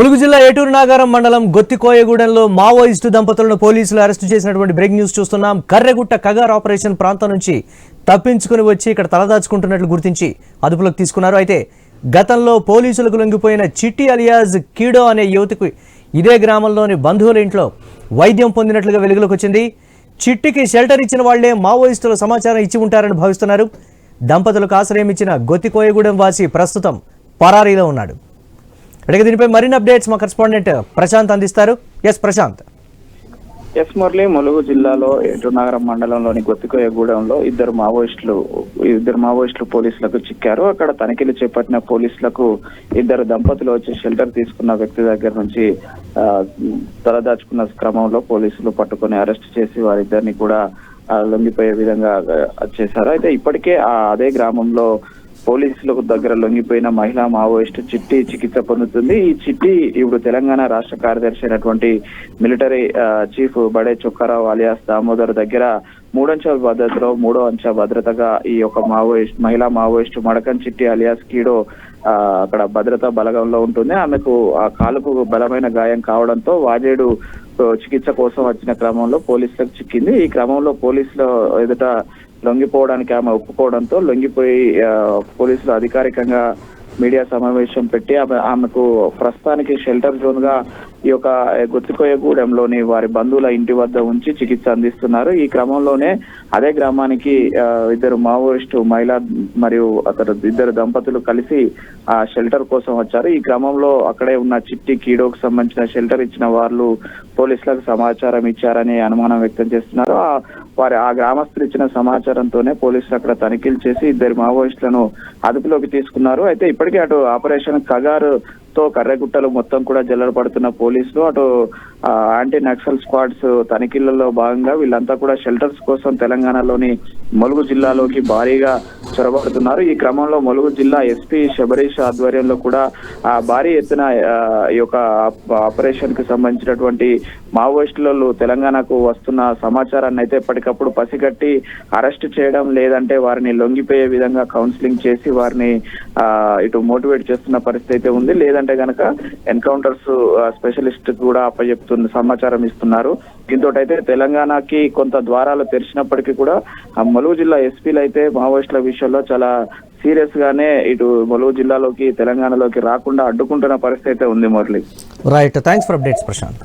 ములుగు జిల్లా ఏటూరు నాగారం మండలం గొత్తికోయగూడెంలో మావోయిస్టు దంపతులను పోలీసులు అరెస్టు చేసినటువంటి బ్రేక్ న్యూస్ చూస్తున్నాం. కర్రెగుట్ట కగార్ ఆపరేషన్ ప్రాంతం నుంచి తప్పించుకుని వచ్చి ఇక్కడ తలదాచుకుంటున్నట్లు గుర్తించి అదుపులోకి తీసుకున్నారు. అయితే గతంలో పోలీసులకు లొంగిపోయిన చిట్టి అలియాజ్ కీడో అనే యువతికి ఇదే గ్రామంలోని బంధువుల ఇంట్లో వైద్యం పొందినట్లుగా వెలుగులోకి వచ్చింది. చిట్టికి షెల్టర్ ఇచ్చిన వాళ్ళే మావోయిస్టుల సమాచారం ఇచ్చి ఉంటారని భావిస్తున్నారు. దంపతులకు ఆశ్రయం ఇచ్చిన గొత్తికోయగూడెం వాసి ప్రస్తుతం పరారీలో ఉన్నాడు. అడిగే దీనిపై మరిన్ని అప్డేట్స్ మా కరెస్పాండెంట్ ప్రశాంత్ అందిస్తారు. ఎస్ ప్రశాంత్. ఎస్ మురళి ములుగు జిల్లాలో ఎటునగరం మండలంలోని గొత్తికోయగూడెంలో ఇద్దరు మావోయిస్టులు ఇద్దరు మావోయిస్టులు పోలీసులకు చిక్కారు. అక్కడ తనిఖీలు చేపట్టిన పోలీసులకు ఇద్దరు దంపతులు వచ్చి షెల్టర్ తీసుకున్న వ్యక్తి దగ్గర నుంచి తలదాచుకున్న క్రమంలో పోలీసులు పట్టుకొని అరెస్ట్ చేసి వారిద్దరిని కూడా లొంగిపోయే విధంగా చేశారు. అయితే ఇప్పటికే ఆ అదే గ్రామంలో పోలీసులకు దగ్గర లొంగిపోయిన మహిళా మావోయిస్టు చిట్టి చికిత్స పొందుతుంది. ఈ చిట్టి ఇప్పుడు తెలంగాణ రాష్ట్ర కార్యదర్శి అయినటువంటి military chief Bade Chokkarao alias Damodar దగ్గర మూడంచెల భద్రతలో మూడో అంచె భద్రతగా ఈ యొక్క మావోయిస్ట్ మహిళా మావోయిస్టు మడకం చిట్టి అలియాస్ కీడో ఆ, అక్కడ భద్రతా బలగంలో ఉంటుంది. ఆమెకు ఆ కాలుకు బలమైన గాయం కావడంతో వాజేడు చికిత్స కోసం వచ్చిన క్రమంలో పోలీసులకు చిక్కింది. ఈ క్రమంలో పోలీసుల ఎదుట లొంగిపోవడానికి ఆమె ఒప్పుకోవడంతో లొంగిపోయి పోలీసులు అధికారికంగా మీడియా సమావేశం పెట్టి ఆమె ఆమెకు ప్రస్తుతానికి షెల్టర్ జోన్గా ఈ యొక్క గుర్తుకోయగూడెంలోని వారి బంధువుల ఇంటి వద్ద ఉంచి చికిత్స అందిస్తున్నారు. ఈ క్రమంలోనే అదే గ్రామానికి ఇద్దరు మావోయిస్టు మహిళ మరియు అతడు ఇద్దరు దంపతులు కలిసి ఆ షెల్టర్ కోసం వచ్చారు. ఈ క్రమంలో అక్కడే ఉన్న చిట్టి కీడోకు సంబంధించిన షెల్టర్ ఇచ్చిన వాళ్ళు పోలీసులకు సమాచారం ఇచ్చారని అనుమానం వ్యక్తం చేస్తున్నారు. ఆ వారి ఆ గ్రామస్తులు ఇచ్చిన సమాచారంతోనే పోలీసులు అక్కడ తనిఖీలు చేసి ఇద్దరు మావోయిస్టులను అదుపులోకి తీసుకున్నారు. అయితే ఇప్పటికే అటు ఆపరేషన్ కగారు తో కర్రగుట్టలు మొత్తం కూడా జల్లడ పడుతున్న పోలీసులు అటు యాంటీ నక్సల్ స్క్వాడ్స్ తనిఖీలలో భాగంగా వీళ్ళంతా కూడా షెల్టర్స్ కోసం తెలంగాణలోని ములుగు జిల్లాలోకి భారీగా చొరబడుతున్నారు. ఈ క్రమంలో ములుగు జిల్లా ఎస్పీ శబరీష్ ఆధ్వర్యంలో కూడా ఆ భారీ ఎత్తున ఈ యొక్క ఆపరేషన్కి సంబంధించినటువంటి మావోయిస్టులు తెలంగాణకు వస్తున్న సమాచారాన్ని అయితే ఎప్పటికప్పుడు పసిగట్టి అరెస్ట్ చేయడం లేదంటే వారిని లొంగిపోయే విధంగా కౌన్సిలింగ్ చేసి వారిని ఆ, ఇటు మోటివేట్ చేస్తున్న పరిస్థితి అయితే ఉంది. లేదంటే కనుక ఎన్కౌంటర్స్ స్పెషలిస్ట్ కూడా అప్పచెప్తున్న సమాచారం ఇస్తున్నారు. దీంతో అయితే తెలంగాణకి కొంత ద్వారాలు తెరిచినప్పటికీ కూడా ఆ ములుగు జిల్లా ఎస్పీలు అయితే మావోయిస్టుల విషయంలో చాలా సీరియస్ గానే ఇటు ములుగు జిల్లాలోకి తెలంగాణలోకి రాకుండా అడ్డుకుంటున్న పరిస్థితి అయితే ఉంది Murali. Right thanks for updates Prashant